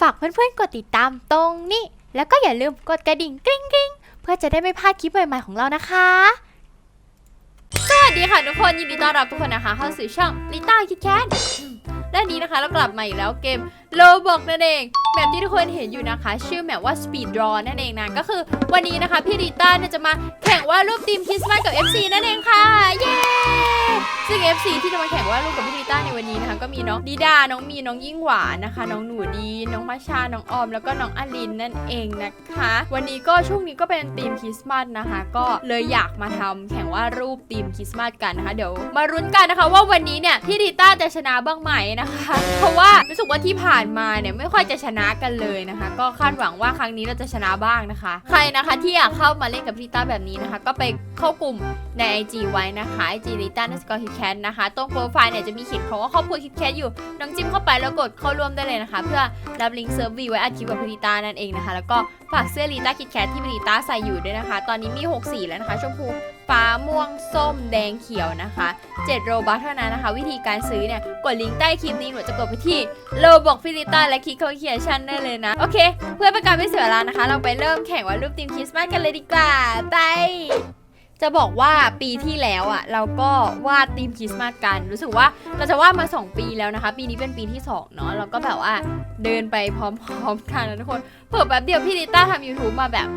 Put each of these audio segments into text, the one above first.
ฝากเพื่อนๆกดติดตามตรงนี้ แล้วก็อย่าลืมกดกระดิ่งกริ๊งกริ๊งเพื่อจะได้ไม่พลาดคลิปใหม่ๆของเรานะคะ สวัสดีค่ะทุกคนยินดีต้อนรับทุกคนนะคะเข้าสู่ช่องลิต้าคิดแค้นและนี้นะคะเรากลับมาอีกแล้วเกม โลบอกนั่นเองแบบที่ทุกคนเห็นอยู่นะคะ ชื่อแบบว่า Speed Draw นั่นเองนะ ก็คือวันนี้นะคะ พี่ลิต้าเนี่ยจะมาแข่งวาดรูปทีมคริสต์มาสกับ FC นั่นเองค่ะ เย้ ซึ่ง FC ที่จะมาแข่งวาดรูปกับพี่ลิต้าในวันนี้นะคะ ก็มีน้องดีดา น้องมีน้องยิ่งหวานนะคะ น้องหนูดี น้องมาชา น้องออม แล้วก็น้องอลินนั่นเองนะคะ วันนี้ก็ช่วงนี้ก็เป็นธีมคริสต์มาสนะคะ ก็เลยอยากมาทำแข่งวาดรูปธีมคริสต์มาสกันนะคะ เดี๋ยวมารุ้นกันนะคะ ว่าวันนี้เนี่ยพี่ดีต้าจะชนะบ้างไหมนะคะ เพราะว่ารู้สึกว่าที่ผ่านมาเนี่ยไม่ค่อยจะชนะกันเลยนะคะ ก็คาดหวังว่าครั้งนี้เราจะชนะบ้างนะคะ ใครนะคะที่อยากเข้ามาเล่นกับพี่ต้าแบบนี้นะคะ ก็ไปเข้ากลุ่มใน IG ไว้นะคะ IG ลิต้านัสกอร์คิดแคทนะคะ ตรงโปรไฟล์เนี่ยจะมีเขียนคำว่าครอบครัวคิดแคทอยู่น้องจิ้มเข้าไปแล้วกดเข้าร่วมได้เลยนะคะ เพื่อรับลิงก์เซิร์ฟวีไว้อัดคลิปกับพริตานั่นเองนะคะ แล้วก็ฝากเสื้อลีต้าคิดแคทที่พริตาใส่อยู่ด้วยนะคะ ตอนนี้มี 6 สีแล้วนะคะชมพู ฟ้าม่วงส้มแดงเขียวนะคะ7โรบัคเท่านั้นนะคะ วิธีการซื้อเนี่ย กดลิงก์ใต้คลิปนี้หนูจะกดไปที่โลบอกฟิลิต้าและคลิกเข้าเขียนชันได้เลยนะ โอเค เพื่อเป็นการไม่เสียเวลานะคะ เราไปเริ่มแข่งวาดรูปทีมคริสต์มาสกันเลยดีกว่า ไป จะบอกว่าปีที่แล้วอะเราก็วาดทีมคริสต์มาสกัน รู้สึกว่าเราจะวาดมา 2 ปีแล้วนะคะ ปีนี้เป็นปีที่2เนาะเราก็แบบว่าเดินไปพร้อมๆกันนะทุกคนเผื่อแบบเดียวพี่ดิต้าทำ YouTube มาแบบ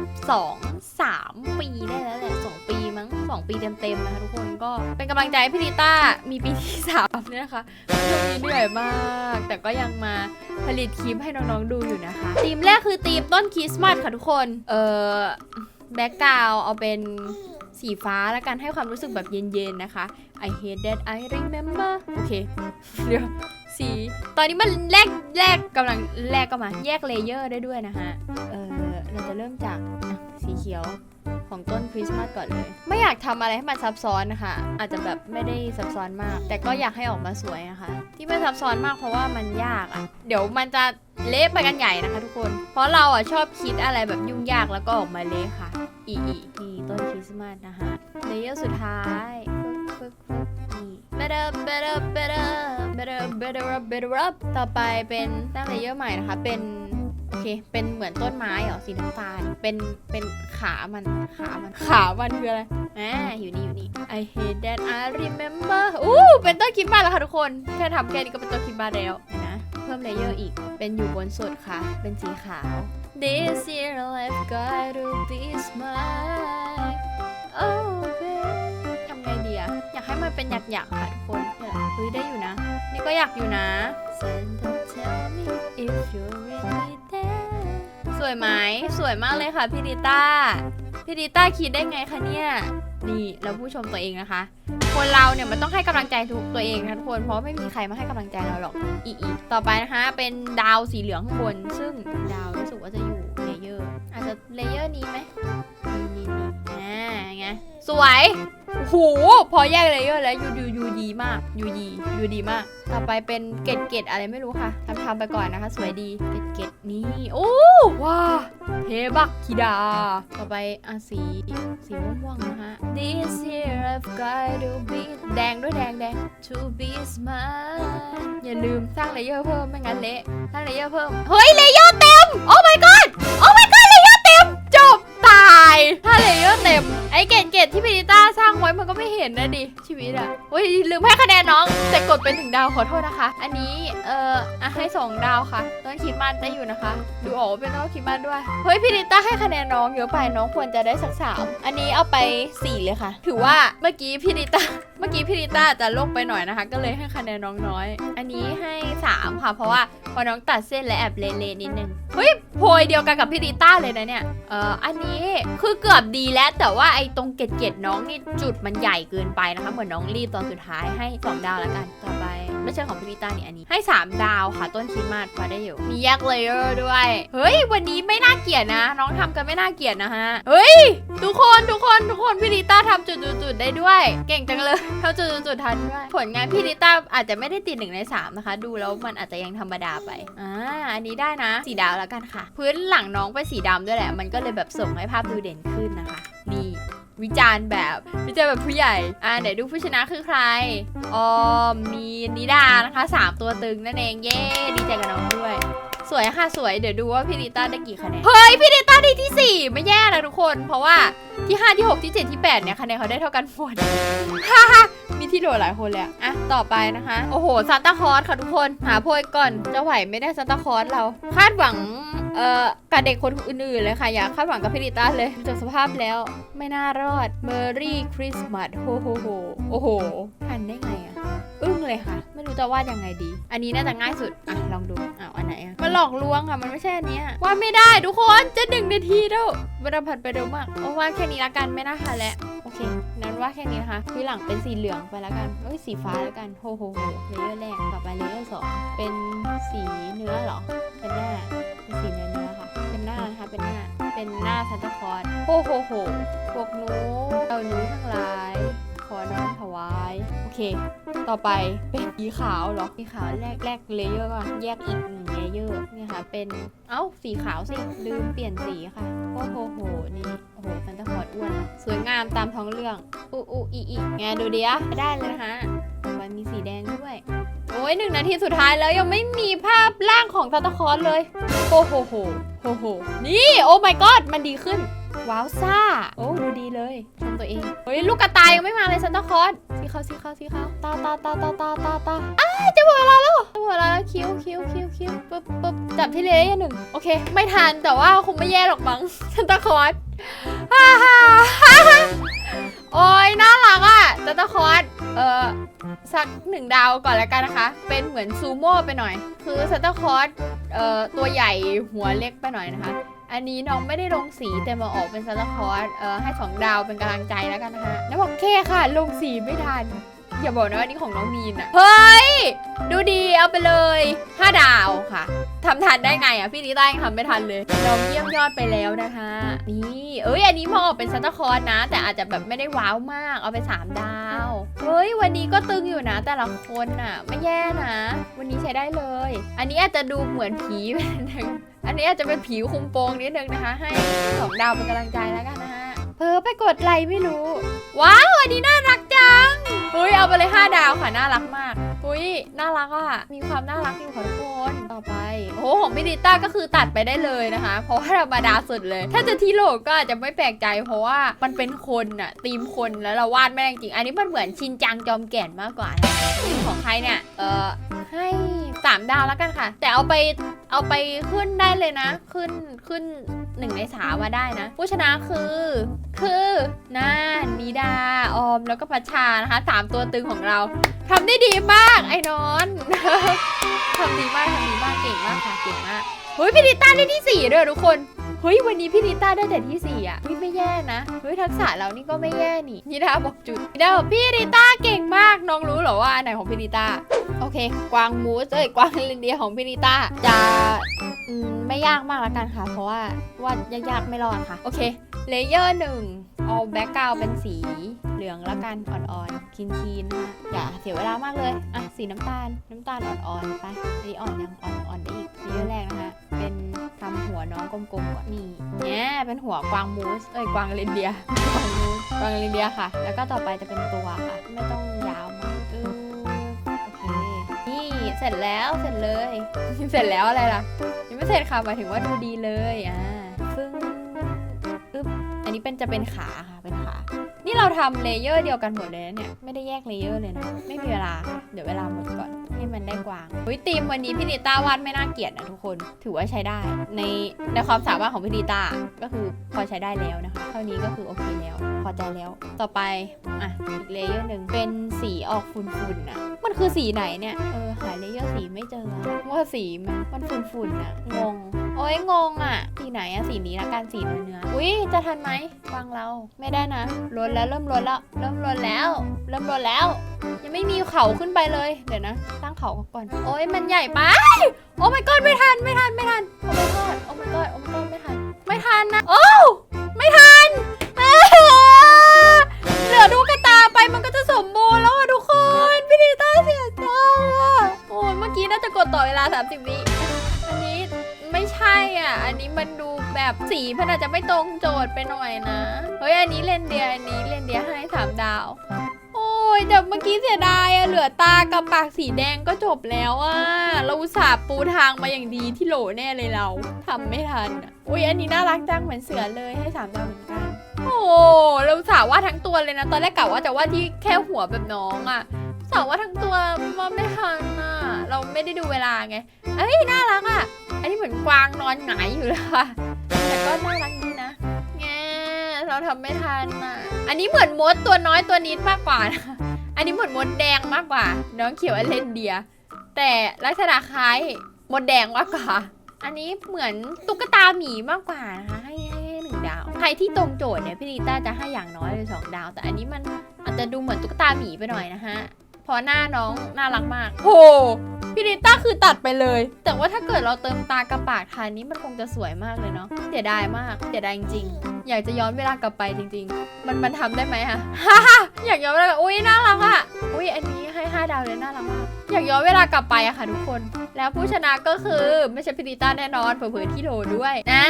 2 3 ปีได้แล้วแหละ2ปีมั้ง 2 ปีเต็มๆนะคะทุกคนก็เป็นกำลังใจให้พี่ดิต้ามีปีที่3เนี่ยนะคะช่วงนี้เหนื่อยมาก แต่ก็ยังมาผลิตคลิปให้น้องๆดูอยู่นะคะธีมแรกคือธีมต้นคริสต์มาสค่ะทุกคนเออแบ็กกราวเอาเป็น สีฟ้าแล้วกันให้ความรู้สึกแบบเย็นๆนะคะ I hate that I remember โอเค เดี๋ยวสี ตอนนี้มันแลกแลกกำลังแลกกันมา แยกเลเยอร์ได้ด้วยนะฮะ เออเราจะเริ่มจากสีเขียว ของต้นคริสต์มาสก่อนเลย ไม่อยากทำอะไรให้มันซับซ้อนนะคะอาจจะแบบไม่ได้ซับซ้อนมาก แต่ก็อยากให้ออกมาสวยนะคะ ที่ไม่ซับซ้อนมากเพราะว่ามันยากอะ่ะ เดี๋ยวมันจะเละไปกันใหญ่นะคะทุกคน เพราะเราอะชอบคิดอะไรแบบยุ่งยากแล้วก็ออกมาเละค่ะ อีอีนี่ต้นคริสต์มาสนะคะเลเยอร์สุดท้ายฟึบฟึบฟึบนี่ better better better better better up better up ต่อไปเป็นตั้งเลเยอร์ใหม่นะคะเป็นโอ เค เป็นเหมือนต้นไม้เหรอสีน้ำตาล เป็น เป็นขามัน ขามัน ขามันคืออะไรอ่าอยู่นี่อยู่นี่ I hate that I remember อู้เป็นต้นคิดมาสแล้วค่ะทุกคน แค่ทำแค่นี้ก็เป็นต้นคิดมาสแล้วนะ เพิ่มเลเยอร์อีก เป็นอยู่บนสุดค่ะ เป็นสีขาว This year I've got to be smile Oh babe ทำไงดีอะอยากให้มันเป็นหยักๆค่ะทุกคนเฮ้ยได้อยู่นะ นี่ก็อยากอยู่นะ Santa tell me if you're really there สวยไหมสวยมากเลยค่ะพี่ดิต้าพี่ดิต้าคิดได้ไงคะเนี่ยนี่เราผู้ชมตัวเองนะคะ คนเราเนี่ยมันต้องให้กำลังใจทุกตัวเองนะทุกคนเพราะไม่มีใครมาให้กำลังใจเราหรอกอีอีต่อไปนะคะเป็นดาวสีเหลืองข้างบนซึ่งดาวรู้สึกว่าจะอยู่เลเยอร์อาจจะเลเยอร์นี้ไหมนี่นี่นี่อ่าไง สวยโอ้โหพอแยกเลเยอร์แล้วยูยูยูดีมากยูดียูดีมาก ต่อไปเป็นเกตเกตอะไรไม่รู้ค่ะทำทำไปก่อนนะคะ สวยดีเกตเกตนี่โอ้ว้าเทบักคิดา ต่อไปอะสีสีม่วงๆนะฮะ This year I've got to be แดงด้วยแดงแดง to be smart อย่าลืมสร้างเลเยอร์เพิ่มไม่งั้นเละสร้างเลเยอร์เพิ่มเฮ้ยเลเยอร์เต็มโอ้ my god โอ้ my god เลเยอร์เต็มจบตายถ้าเลเยอร์เต็ม เกตเกตที่พีดิต้า สร้างไว้มันก็ไม่เห็นนะดิชีวิตอะเฮ้ยลืมให้คะแนนน้อง แต่กดเป็นถึงดาวขอโทษนะคะ อันนี้เอ่ออะให้สองดาวค่ะ ต้นคริดมาสได้อยู่นะคะ ดูออกว่าเป็นต้นคริดมาสด้วย เฮ้ยพินิต้าให้คะแนนน้องเยอะไปน้องควรจะได้สักสามอันนี้เอาไปสี่เลยค่ะ ถือว่าเมื่อกี้พินิต้าเมื่อกี้พินิต้าจะลงไปหน่อยนะคะ ก็เลยให้คะแนนน้องน้อย อันนี้ให้สามค่ะ เพราะว่าพอน้องตัดเส้นและแอบเละๆนิดนึงเฮ้ยโพยเดียวกันกับพี่ดิต้าเลยนะเนี่ยเอ่ออันนี้คือเกือบดีแล้วแต่ว่าไอ้ตรงเกล็ดๆน้องนี่จุดมันใหญ่เกินไปนะคะ เหมือนน้องรีบตอนสุดท้ายให้ 2 ดาวแล้วกัน ต่อไป ไม่ใช่ของพี่ดิต้านี่อันนี้ให้ 3 ดาวค่ะต้นคริสต์มาสพอได้อยู่ มีแยกเลเยอร์ด้วย เฮ้ย วันนี้ไม่น่าเกลียดนะ น้องทำกันไม่น่าเกลียดนะฮะ เฮ้ย ทุกคนทุกคนทุกคนพี่ดิต้าทำจุดๆได้ด้วย เก่งจังเลยทำจุดๆทันด้วย ผลงานพี่ดิต้าอาจจะไม่ได้ติดหนึ่งในสามนะคะ ดูแล้วมันอาจจะยังธรรมดาไปอ่าอันนี้ได้นะสีดาวแล้วกันค่ะ พื้นหลังน้องเป็นสีดำด้วยแหละ มันก็เลยแบบส่งให้ภาพดูเด่นขึ้นนะคะ นี่ วิจารณ์แบบวิจารณ์แบบผู้ใหญ่ อ่าไหนดูผู้ชนะคือใคร ออม มีนิดานะคะสามตัวตึงนั่นเอง เย้ ดีใจกับน้องด้วย สวยค่ะสวย เดี๋ยวดูว่าพี่ลิต้าได้กี่คะแนน เฮ้ย พี่ลิต้าได้ที่ 4 ไม่แย่นะทุกคน เพราะว่าที่ 5 ที่ 6 ที่ 7 ที่ 8 เนี่ยคะแนนเขาได้เท่ากันหมดฮ่าฮ่ามีที่โดดหลายคนเลยอะอะ ต่อไปนะคะ โอ้โหซานตาคลอสค่ะทุกคน หาโพยก่อน จะไหวไม่ได้ซานตาคลอสเรา คาดหวัง เอ่อกับเด็กคนอื่นๆเลยค่ะ อย่าคาดหวังกับพี่ลิต้าเลยจบสภาพแล้วไม่น่ารอด Merry Christmas โฮโฮโฮโอ้โหทันได้ไงอะอึ้งเลยค่ะ ไม่รู้จะวาดยังไงดี อันนี้น่าจะง่ายสุด อะ ลองดูอ้าวอันไหนอะมันหลอกลวงอะ มันไม่ใช่อันนี้วาดไม่ได้ทุกคนจะหนึ่งนาทีแล้วเวลาผ่านไปเร็วมากโอ้วาดแค่นี้ละกันไม่น่าทันแล้ว เคนั้นว่าแค่นี้นะคะทีหลังเป็นสีเหลืองไปแล้วกันเอ้ยสีฟ้าแล้วกันโฮโฮโฮเลเยอร์แรกต่อไปเลเยอร์สองเป็นสีเนื้อเหรอ เป็นหน้าเป็นสีเนื้อเนื้อค่ะ เป็นหน้านะคะเป็นหน้าเป็นหน้าซันตาคลอสโฮโฮโฮพวกหนูเอาหนูทั้งหลาย อน้อมถวาย โอเค ต่อไปเป็นสีขาวหรอ สีขาวแรกแรกเลเยอร์ก่อน แยกอีกหนึ่งเลเยอร์นี่ค่ะ เป็น เอ้า สีขาวสิ ลืมเปลี่ยนสีค่ะ โอ้โหโห นี่ โอ้โหซันตาคลอสอ้วน สวยงามตามท้องเรื่อง อูอูอีอีไงดูดิอะได้เลยนะคะต่อไปมีสีแดงด้วย โอ้ยหนึ่งนาทีสุดท้ายแล้วยังไม่มีภาพร่างของซันตาคลอสเลย โอ้โหโหโหโห นี่ โอ้ my god มันดีขึ้น ว้าวซ่า โอ้ดูดีเลยชมตัวเองเฮ้ยลูกกระต่ายยังไม่มาเลยซันตาคลอสสีขาวสีขาวสีขาวตาตาตาตาตาตาตาอ้าจะหมดเวลาแล้วจะหมดเวลาแล้วคิ้วคิ้วคิ้วคิ้วปึ๊บปึ๊บจับที่เลเยอร์หนึ่งโอเค ไม่ทันแต่ว่าคงไม่แย่หรอกมั้งซันตาคลอสฮ่าฮ่าฮ่าฮ่าโอ้ยน่ารักอะซันตาคลอสเออสักหนึ่งดาวก่อนแล้วกันนะคะ เป็นเหมือนซูโม่ไปหน่อย คือซันตาคลอสเอ่อตัวใหญ่หัวเล็กไปหน่อยนะคะ อันนี้น้องไม่ได้ลงสีแต่มาออกเป็นซันตาคอสเอ่อให้สองดาวเป็นกำลังใจแล้วกันนะคะแล้วบอกเคค่ะ ลงสีไม่ทัน อย่าบอกนะว่านี่ของน้องมีนอะเฮ้ย ดูดีเอาไปเลย 5 ดาวค่ะทำทันได้ไงอะพี่ลิต้ายังทำไม่ทันเลยน้องเยี่ยมยอดไปแล้วนะคะ นี่เอ้ยอันนี้พอออกเป็นซันตาคอสนะ แต่อาจจะแบบไม่ได้ว้าวมากเอาไป 3 ดาวเฮ้ยวันนี้ก็ตึงอยู่นะ แต่ละคนอะ ไม่แย่นะ วันนี้ใช้ได้เลย อันนี้อาจจะดูเหมือนผีไปนิดนึงอันนี้อาจจะเป็นผีคุมโปงนิดนึงนะคะ ให้สองดาวเป็นกำลังใจแล้วกันนะฮะเพอไปกดไลค์ไม่รู้ ว้าวอันนี้น่ารัก น่ารักมาก อุ้ยน่ารักอะ มีความน่ารักอยู่ค่ะทุกคนต่อไป โอ้โหของพี่ดิต้าก็คือตัดไปได้เลยนะคะ เพราะว่าธรรมดาสุดเลย ถ้าจะที่โลกก็อาจจะไม่แปลกใจ เพราะว่ามันเป็นคนอะธีมคนแล้วเราวาดไม่ได้จริง อันนี้มันเหมือนชินจังจอมแก่นมากกว่านะของใครเนี่ย เออให้สามดาวแล้วกันค่ะ แต่เอาไปเอาไปขึ้นได้เลยนะ ขึ้นขึ้นหนึ่งในสามมาได้นะ ผู้ชนะคือ คือน่านมีดาออมแล้วก็พัชชานะคะสามตัวตึงของเราทำได้ดีมากไอ้นอนทำดีมากทำดีมากเก่งมากค่ะเก่งมากเฮ้ยพี่ดิต้าได้ที่สี่ด้วยทุกคนเฮ้ยวันนี้พี่ดิต้าได้แต่ที่สี่อะเฮ้ยไม่แย่นะเฮ้ยทักษะเรานี่ก็ไม่แย่นี่นิดาบอกจุดนิดาบอกพี่ดิต้าเก่งมากน้องรู้เหรอว่าอันไหนของพี่ดิต้าโอเค กวางมูสเอ้ยกวางลินเดียของพี่ดิต้าจะ อืมไม่ยากมากล้วกันค่ะ เพราะว่าวาดยากๆไม่รอดค่ะ โอเคเลเยอร์หนึ่งเอาแบ็กกราวเป็นสีเหลืองแล้วกันอ่อนๆคีนๆนะคะอย่าเสียเวลามากเลยอะสีน้ำตาลน้ำตาลอ่อนๆไปอันนี้อ่อนยังอ่อนอ่อนได้อีกเลเยอร์แรกนะคะ เป็นทำหัวน้องกลมๆก่อนนี่เนี่ยเป็นหัวกวางมูสเอ้ยกวางเรนเดียกวางมูสกวางเรนเดียค่ะ แล้วก็ต่อไปจะเป็นตัวค่ะ ไม่ต้องยาวมากเออโอเคนี่เสร็จแล้วเสร็จเลย เสร็จแล้วอะไรล่ะ เสร็จค่ะหมายถึงว่าดูดีเลยอ่าฟึ่งอึ๊บอันนี้เป็นจะเป็นขาค่ะเป็นขา นี่เราทำเลเยอร์เดียวกันหมดเลยนะเนี่ยไม่ได้แยกเลเยอร์เลยนะไม่มีเวลาค่ะเดี๋ยวเวลาหมดก่อน มันได้กวางวิธีมวันนี้พี่นิต้าวาดไม่น่าเกลียดนะทุกคน ถือว่าใช้ได้ ในในความสามารถของพี่นิต้าก็คือพอใช้ได้แล้วนะคะเท่านี้ก็คือโอเคแล้ว พอใจแล้ว ต่อไปอะอีกเลเยอร์หนึ่งเป็นสีออกฝุ่นๆน่ะ มันคือสีไหนเนี่ยเออหาเลเยอร์สีไม่เจอว่าสีมันฝุ่นๆน่ะงงโอ้ยงงอะ ไหนอะสีนี้ละกันสีเนื้อเนื้ออุ้ยจะทันไหมฟังเราไม่ได้นะลดแล้วเริ่มลดแล้ว เริ่มลดแล้ว เริ่มลดแล้ว ยังไม่มีเขาขึ้นไปเลย เดี๋ยวนะตั้งเขาก่อน โอ้ยมันใหญ่ไป โอ้ my god ไม่ทันไม่ทันไม่ทัน โอ้ my god โอ้ my god โอ้ my god ไม่ทัน ไม่ทันนะ โอ้ไม่ทันอ้าเหลือดูกระตาไปมันก็จะสมบูรณ์แล้วอะทุกคนพี่ดีต้าเสียใจอะโอ้ยเมื่อกี้น่าจะกดต่อเวลา 30 วิอันนี้ไม่ ใช่อะ อันนี้มันดูแบบสีมันอาจจะไม่ตรงโจทย์ไปหน่อยนะ เฮ้ย อันนี้เลนเดียอันนี้เลนเดียให้สามดาว โอ้ยแต่เมื่อกี้เสียดายอะเหลือตากับปากสีแดงก็จบแล้วอะเราอุตส่าห์ปูทางมาอย่างดีที่โหลแน่เลยเราทำไม่ทันอะอุ้ยอันนี้น่ารักจังเหมือนเสือเลยให้สามดาวเหมือนกัน โอ้เราอุตสาห์วาดทั้งตัวเลยนะ ตอนแรกกะว่าจะวาดที่แค่หัวแบบน้องอะสาห์วาดทั้งตัวมาไม่ทันอะ เราไม่ได้ดูเวลาไง เอ้ยน่ารักอะอันนี้เหมือนกวางนอนหงายอยู่เลยค่ะ แต่ก็น่ารักดีนะแงเราทำไม่ทันอะอันนี้เหมือนมดตัวน้อยตัวนิดมากกว่านะอันนี้เหมือนมดแดงมากกว่า น้องเขียวอเลนเดีย แต่ลักษณะคล้ายมดแดงมากกว่า อันนี้เหมือนตุ๊กตาหมีมากกว่านะคะให้ให้ให้หนึ่งดาว ใครที่ตรงโจทย์เนี่ยพี่ลิต้าจะให้อย่างน้อยเลยสองดาว แต่อันนี้มันอาจจะดูเหมือนตุ๊กตาหมีไปหน่อยนะฮะ พอหน้าน้องน่ารักมากโหพี่ลิต้าคือตัดไปเลย แต่ว่าถ้าเกิดเราเติมตากระปากทานนี้มันคงจะสวยมากเลยเนาะเสียดายมากเสียดายจริงๆอยากจะย้อนเวลากลับไปจริง ๆ มันมันทำได้ไหมอะอยากย้อนเวลาอุ้ยน่ารักอะอุ้ยอันนี้ให้ห้าดาวเลยน่ารักมากอยากย้อนเวลากลับไปอะค่ะทุกคน แล้วผู้ชนะก็คือไม่ใช่พิริต้าแน่นอนเผลอๆที่โหลด้วยนะ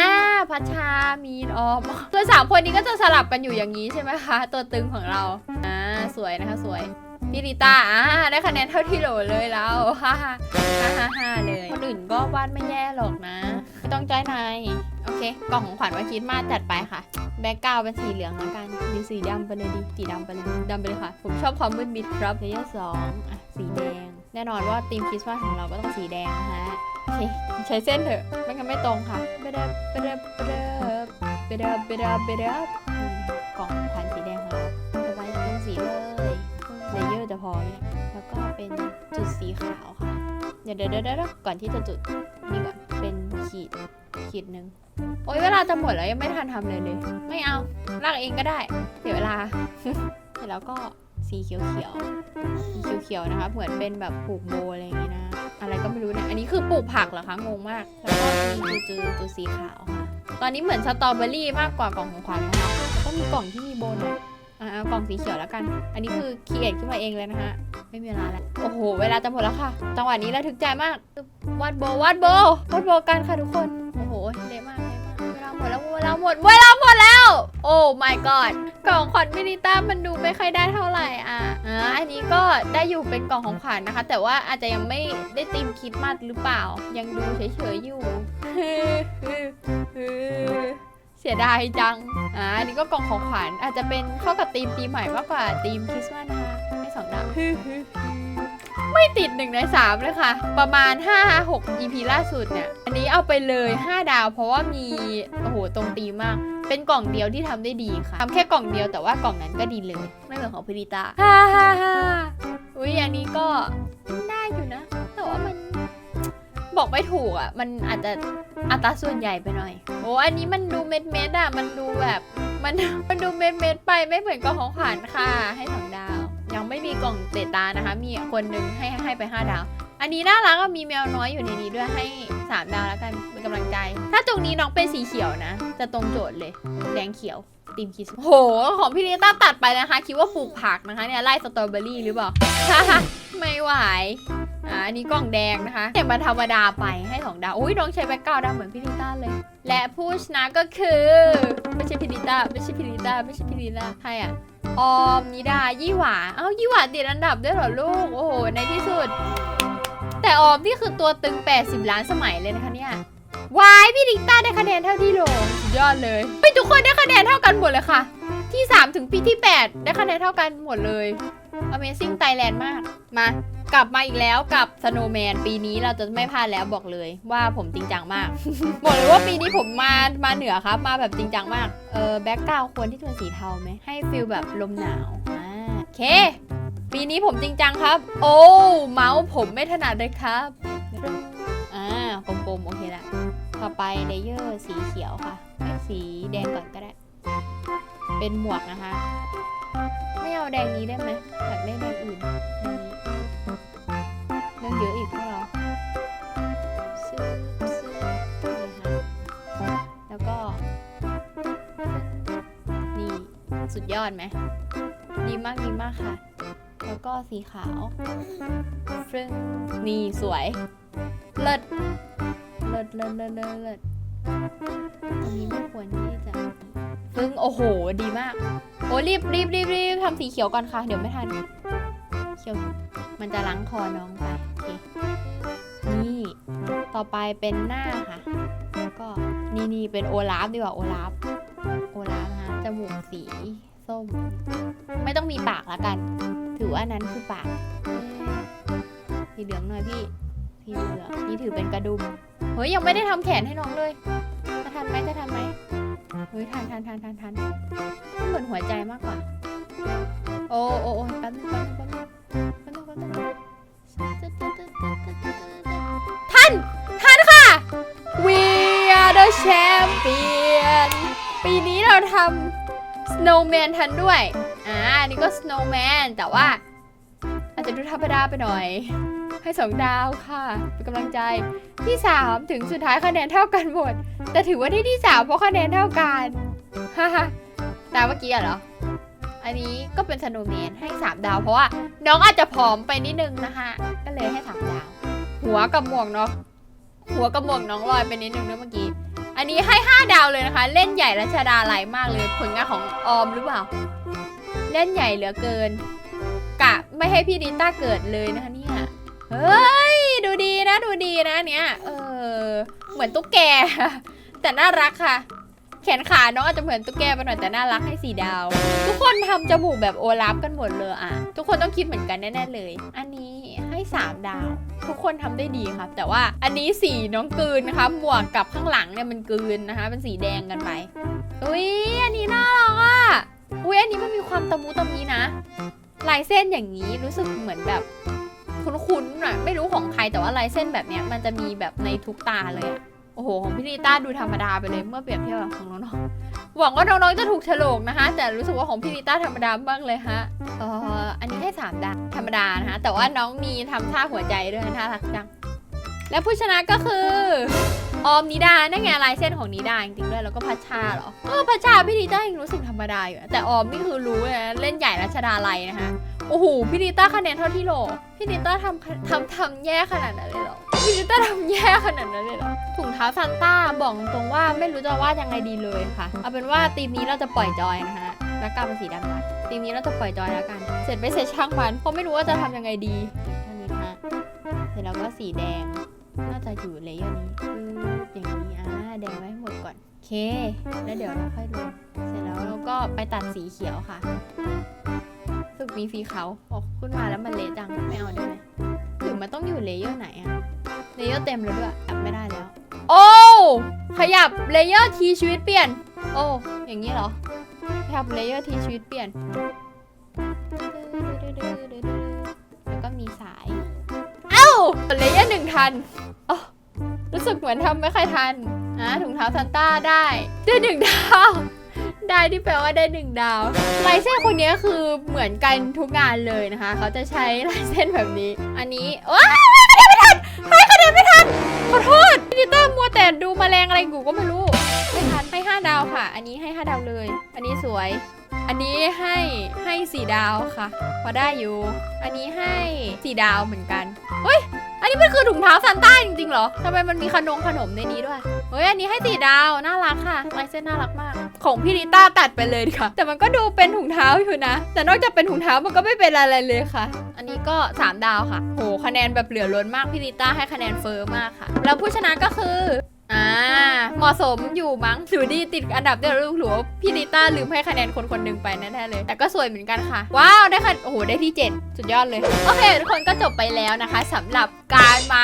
พัชชามีนออมคือสามคนนี้ก็จะสลับกันอยู่อย่างนี้ใช่ไหมคะ ตัวตึงของเราอ่า สวยนะคะสวยพิริต้าอ่าได้คะแนนเท่าที่โหลเลยแล้วฮ่าฮ่าฮ่าฮ่าฮ่าเลยคนอื่นก็วาดไม่แย่หรอกนะไม่ต้องใจนายโอเค กล่องของขวัญวันคริดมาสจัดไปค่ะ แบ็กกราวด์เป็นสีเหลืองแล้วกันหรือสีดำไปเลยดิสีดำไปเลยดำไปเลยค่ะ ผมชอบความมืดมิดครับเลเยอร์สองอะสีแดง แน่นอนว่าธีมคริสต์มาสของเราก็ต้องสีแดงนะฮะโอเคใช้เส้นเถอะไม่งั้นไม่ตรงค่ะเบเดบเบเดบเบเดบเบเดบเบเดบเบเดบนี่นะคะกล่องขวัญสี สีเลยเลเยอร์จะพอไหมเนี่ยแล้วก็เป็นจุดสีขาวค่ะเดี๋ยวเดี๋ยวเดี๋ยวเดี๋ยวก่อนที่จะจุดนี่ก่อนเป็นขีดขีดหนึ่งโอ๊ยเวลาจะหมดแล้วยังไม่ทันทำเลยเลย ไม่เอาลากเองก็ได้เดี๋ยวเวลาเสร็จแล้วก็สีเขียวเขียวสีเขียวนะคะ เหมือนเป็นแบบปลูกโบอะไรอย่างงี้นะ อะไรก็ไม่รู้เนี่ย อันนี้คือปลูกผักเหรอคะ งงมาก แล้วก็มีจูจูจูสีขาวค่ะ ตอนนี้เหมือนสตรอเบอรี่มากกว่ากล่องของขวัญนะคะต้องมีกล่องที่มีโบนอยอะ เอากล่องสีเขียวแล้วกัน อันนี้คือคีเอทขึ้นมาเองเลยนะคะไม่มีเวลาแล้ว โอ้โห เวลาจะหมดแล้วค่ะจังหวะนี้ระทึกใจมากวาดโบวาดโบวาดโบกันค่ะทุกคน โอ้โหเละมากเละมากเวลาหมดแล้วเวลาหมดเวลาหมดแล้ว โอ้ my god กล่องขวัญมินิต้ามันดูไม่ค่อยได้เท่าไหร่อะอ่าอันนี้ก็ได้อยู่เป็นกล่องของขวัญนะคะ แต่ว่าอาจจะยังไม่ได้ตีมคิดมาสหรือเปล่า ยังดูเฉยๆอยู่ เสียดายจัง อ่าอันนี้ก็กล่องของขวัญอาจจะเป็นเข้ากับธีมปีใหม่มากกว่าธีมคริสต์มาสนะคะให้สองดาวไม่ติดหนึ่งในสามเลยค่ะ ประมาณ 5 6 EP ล่าสุดเนี่ย อันนี้เอาไปเลย 5 ดาว เพราะว่ามี โอ้โห ตรงตีมาก เป็นกล่องเดียวที่ทำได้ดีค่ะทำแค่กล่องเดียวแต่ว่ากล่องนั้นก็ดีเลย ไม่เหมือนของพิริตาฮ่าฮ่าฮ่าอุ้ยอันนี้ก็ ได้อยู่นะ แต่ว่ามัน บอกไม่ถูกอะ มันอาจจะอัตราส่วนใหญ่ไปหน่อย โอ้อันนี้มันดูเม็ดเม็ดๆอะ มันดูแบบมันมันดูเม็ดเม็ดๆไปไม่เหมือนกล่องของขวัญค่ะ ให้สองดาว ยังไม่มีกล่องเตตานะคะ มีคนนึงให้ให้ไป 5 ดาว อันนี้น่ารักมีแมวน้อยอยู่ในนี้ด้วยให้ 3 ดาวแล้วกันเป็นกำลังใจ ถ้าตรงนี้น้องเป็นสีเขียวนะ จะตรงโจทย์เลย แดงเขียวีมคิสโห ของพี่ลิต้าตัดไปนะคะ คิดว่าปลูกผักนะคะเนี่ยไล่สตรอเบอรี่หรือเปล่า ไม่ไหวอ่าอันนี้กล่องแดงนะคะแต่มันธรรมดาไปให้สองดาวอุ้ยน้องใช้แบ็กกราวด์ดำเหมือนพี่ลิต้าเลย และผู้ชนะก็คือ ไม่ใช่พี่ลิต้าไม่ใช่พี่ลิต้าไม่ใช่พี่ลิต้าใครอะออมนิดายี่หวาเอ้ายี่หวาติดอันดับด้วยเหรอลูก โอ้โห ในที่สุด แต่ออมนี่คือตัวตึง 80 ล้านสมัยเลยนะคะเนี่ย วายพี่ดิกต้าได้คะแนนเท่าที่โหลสุดยอดเลยไปทุกคนได้คะแนนเท่ากันหมดเลยค่ะ ที่ 3 ถึงพี่ที่ 8 ได้คะแนนเท่ากันหมดเลย Amazing Thailand มาก มากลับมาอีกแล้วกับ Snowman ปีนี้เราจะไม่พลาดแล้วบอกเลยว่าผมจริงจังมาก บอกเลยว่าปีนี้ผมมามาเหนือครับ มาแบบจริงจังมาก เออแบ็กกราวควรที่จะเป็นสีเทาไหม ให้ฟิลแบบลมหนาวอ่าโอเค ปีนี้ผมจริงจังครับ โอ้ เมาส์ผมไม่ถนัดเลยครับอ่ากลมๆโอเคละ ต่อไปเลเยอร์สีเขียวค่ะเอ้สีแดงก่อนก็ได้ เป็นหมวกนะคะ ไม่เอาแดงนี้ได้ไหมอยากได้แดงอื่นแดงนี้เรื่องเยอะอีกพวกเราซื้อซื้อนี่ค่ะแล้วก็ นี่สุดยอดไหมดีมากดีมากค่ะ แล้วก็สีขาวฟรึ้งนี่สวย เลิศ ศเลิศเลิศเลิศเลิศอันนี้ไม่ควรที่จะฟึ้งโอ้โห ดีมาก โอ้รีบรีบรีบรีบทำสีเขียวก่อนค่ะ เดี๋ยวไม่ทัน เขียว มันจะล้างคอน้องไปโอเค นี่ ต่อไปเป็นหน้าค่ะ แล้วก็นี่นี่เป็นโอลาฟดีกว่าโอลาฟ โอลาฟนะจมูกสีส้ม ไม่ต้องมีปากละกัน ถือว่านั้นคือปากสีเหลืองหน่อยพี่ พี่เหลืองนี่ถือเป็นกระดุม เฮ้ยยังไม่ได้ทำแขนให้น้องเลย จะทันไหมจะทันไหมเฮ้ยทันทันทันทันทันเหมือนหัวใจมากกว่า โอ้โอ้โอ้แป๊บนึงแป๊บนึงแป๊บนึงแป๊บนึงแป๊บนึงทันทันค่ะ We are the champion ปีนี้เราทำ snowman ทันด้วย อ่านนี้ก็ snowman แต่ว่า อาจจะดูธรรมดาไปหน่อย ให้สองดาวค่ะ เป็นกำลังใจที่ 3 ถึงสุดท้ายคะแนนเท่ากันหมด แต่ถือว่าได้ที่ 3 เพราะคะแนนเท่ากันฮ่าฮ่าดาเมื่อกี้เหรอ อันนี้ก็เป็น snowman ให้ 3 ดาว เพราะว่าน้องอาจจะผอมไปนิดนึงนะคะ ก็เลยให้ 3 ดาว หัวกับหมวกเนาะหัวกับหมวกน้องลอยไปนิดนึงด้วยเมื่อกี้ อันนี้ให้ 5 ดาวเลยนะคะ เล่นใหญ่รัชดาไหลมากเลยผลงานของออมหรือเปล่า เล่นใหญ่เหลือเกิน กะไม่ให้พี่ดิต้าเกิดเลยนะคะเนี่ย เฮ้ย ดูดีนะดูดีนะเนี้ยเออ เหมือนตุ๊กแก แต่น่ารักค่ะ แขนขาน้องอาจจะเหมือนตุ๊กแกไปหน่อยแต่น่ารักให้สีดาว ทุกคนทำจมูกแบบโอลาฟกันหมดเลยอะ ทุกคนต้องคิดเหมือนกันแน่ๆเลย อันนี้ให้สามดาว ทุกคนทำได้ดีครับ แต่ว่าอันนี้สีน้องกลืนนะคะหมวกกับข้างหลังเนี่ยมันกลืนนะคะ เป็นสีแดงกันไปอุ้ยอันนี้น่ารักอะอุ้ยอันนี้มันมีความตะมุตะมีนะลายเส้นอย่างนี้รู้สึกเหมือนแบบ คุ้นๆอะไม่รู้ของใครแต่ว่าลายเส้นแบบเนี้ยมันจะมีแบบในทุกตาเลยอะโอ้โห ของพี่ลิต้าดูธรรมดาไปเลยเมื่อเปรียบเทียบกับของน้องๆหวังว่าน้องๆจะถูกฉลกนะคะ แต่รู้สึกว่าของพี่ลิต้าธรรมดาบ้างเลยฮะเอ่ออันนี้ให้สามดาวธรรมดานะคะแต่ว่าน้องมีทำท่าหัวใจด้วยน่ารักจังและผู้ชนะก็คือ ออมนิดานั่นไงลายเส้นของนิดาจริงๆด้วยแล้วก็พัชชาเหรอเออพัชชาพี่ลิต้ายังรู้สึกธรรมดาอยู่อะแต่ออมนี่คือรู้เลยนะเล่นใหญ่รัชดาลัยนะคะโอ้โหพี่ลิต้าคะแนนเท่าที่โหลพี่ลิต้าทำทำทำแย่ขนาดนั้นเลยเหรอพี่ลิต้าทำแย่ขนาดนั้นเลยเหรอถุงเท้าซันต้าบอกตรงว่าไม่รู้จะวาดยังไงดีเลยค่ะ เอาเป็นว่าทีมนี้เราจะปล่อยจอยนะคะแล้วกลาเป็นสีดำนะทีมนี้เราจะปล่อยจอยแล้วกัน เสร็จไปเสร็จช่างมันเพราะไม่รู้ว่าจะทำยังไงดีเท่านี้นะฮะเสร็จแล้วก็สีแดง จะอยู่เลเยอร์นี้คืออย่างนี้อ่าแดงไว้ให้หมดก่อนโอเค แล้วเดี๋ยวเราค่อยดูเสร็จแล้วเราก็ไปตัดสีเขียวค่ะรู้สึกมีสีขาวออกขึ้นมาแล้วมันเละจังไม่เอาได้ไหมหรือมันต้องอยู่เลเยอร์ไหนอะเลเยอร์เต็มแล้วด้วยจับไม่ได้แล้ว โอ้ขยับเลเยอร์ทีชีวิตเปลี่ยน โอ้อย่างนี้เหรอขยับเลเยอร์ทีชีวิตเปลี่ยนแล้วก็มีสาย เอ้าเลเยอร์หนึ่งทัน รู้สึกเหมือนทำไม่ค่อยทันอะถุงเท้าซันต้าได้ได้หนึ่งดาว ได้ที่แปลว่าได้หนึ่งดาวลายเส้นคนนี้คือเหมือนกันทุกงานเลยนะคะ เขาจะใช้ลายเส้นแบบนี้ อันนี้ว้ายคะแนนไม่ทันให้คะแนนไม่ทันขอโทษพี่ดิเตอร์มัวแต่ดูแมลงอะไรกูก็ไม่รู้ไม่ทันให้ห้าดาวค่ะ อันนี้ให้ห้าดาวเลย อันนี้สวย อันนี้ให้ให้สี่ดาวค่ะ พอได้อยู่ อันนี้ให้สี่ดาวเหมือนกันเฮ้ย นนี้มันคือถุงเท้าซันต้าจริงๆเหรอทำไมมันมีขนมขนมในนี้ด้วย เฮ้ย อันนี้ให้สี่ดาว น่ารักค่ะลายเส้นน่ารักมาก ของพี่ลิต้าตัดไปเลยค่ะ แต่มันก็ดูเป็นถุงเท้าอยู่นะ แต่นอกจากเป็นถุงเท้ามันก็ไม่เป็นอะไรเลยค่ะ อันนี้ก็ 3 ดาวค่ะ โห คะแนนแบบเหลือล้นมากพี่ลิต้าให้คะแนนเฟอร์มากค่ะ แล้วผู้ชนะก็คือ อ่าเหมาะสมอยู่มั้งหรือดีติดอันดับเดียวลูกหรือว่าพี่ลิต้าลืมให้คะแนนคนคนหนึ่งไปแน่ๆเลย แต่ก็สวยเหมือนกันค่ะ ว้าวได้คะโอ้โหได้ที่ 7 สุดยอดเลย โอเคทุกคนก็จบไปแล้วนะคะสำหรับการมา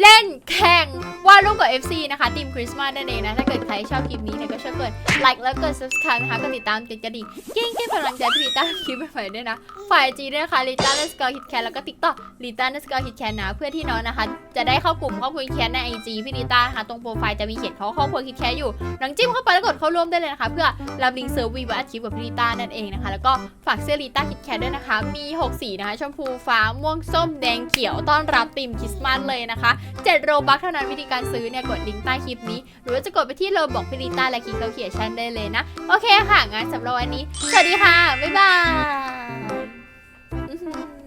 เล่นแข่งวาดรูปกับ FC นะคะทีมคริสต์มาสนั่นเองนะ ถ้าเกิดใครชอบคลิปนี้เนี่ยก็ช่วยกดไลค์แล้วกด subscribe นะคะก็ติดตามกดกระดิ่งกิ้งกิ้งกำลังใจพี่ลิต้าคลิปใหม่ๆด้วยนะ ฝ่ายจีด้วยนะคะลิต้าเลสกอร์ฮิตแคนแล้วก็ติ๊กต็อกลิต้าเลสกอร์ฮิตแคนนะ เพื่อที่น้องนะคะ จะได้เข้ากลุ่มครอบครัวฮิตแคนในไอจีพี่ลิต้านะคะตรงโปรไฟล์จะมีเขียนเขาครอบครัวฮิตแคนอยู่หลังจิ้มเข้าไปแล้วกดเข้าร่วมได้เลยนะคะ เพื่อรับลิงก์เซิร์วีว่าอัดคลิปกับพี่ลิต้านั่นเองนะคะ แล้วก็ฝากเสื้อลิต้าฮิตแคนด้วยนะคะ มี 6 สีนะคะชมพูฟ้าม่วงส้มแดงเขียวต้อนรับธีมคริสต์มาสเลยนะคะ7โรบัคเท่านั้นวิธีการซื้อเนี่ยกดลิงก์ใต้คลิปนี้ หรือว่าจะกดไปที่โรบอกพิริต้าและคิงเขาเขียนชันได้เลยนะ โอเคค่ะงานสำหรับวันนี้ สวัสดีค่ะ บ๊ายบาย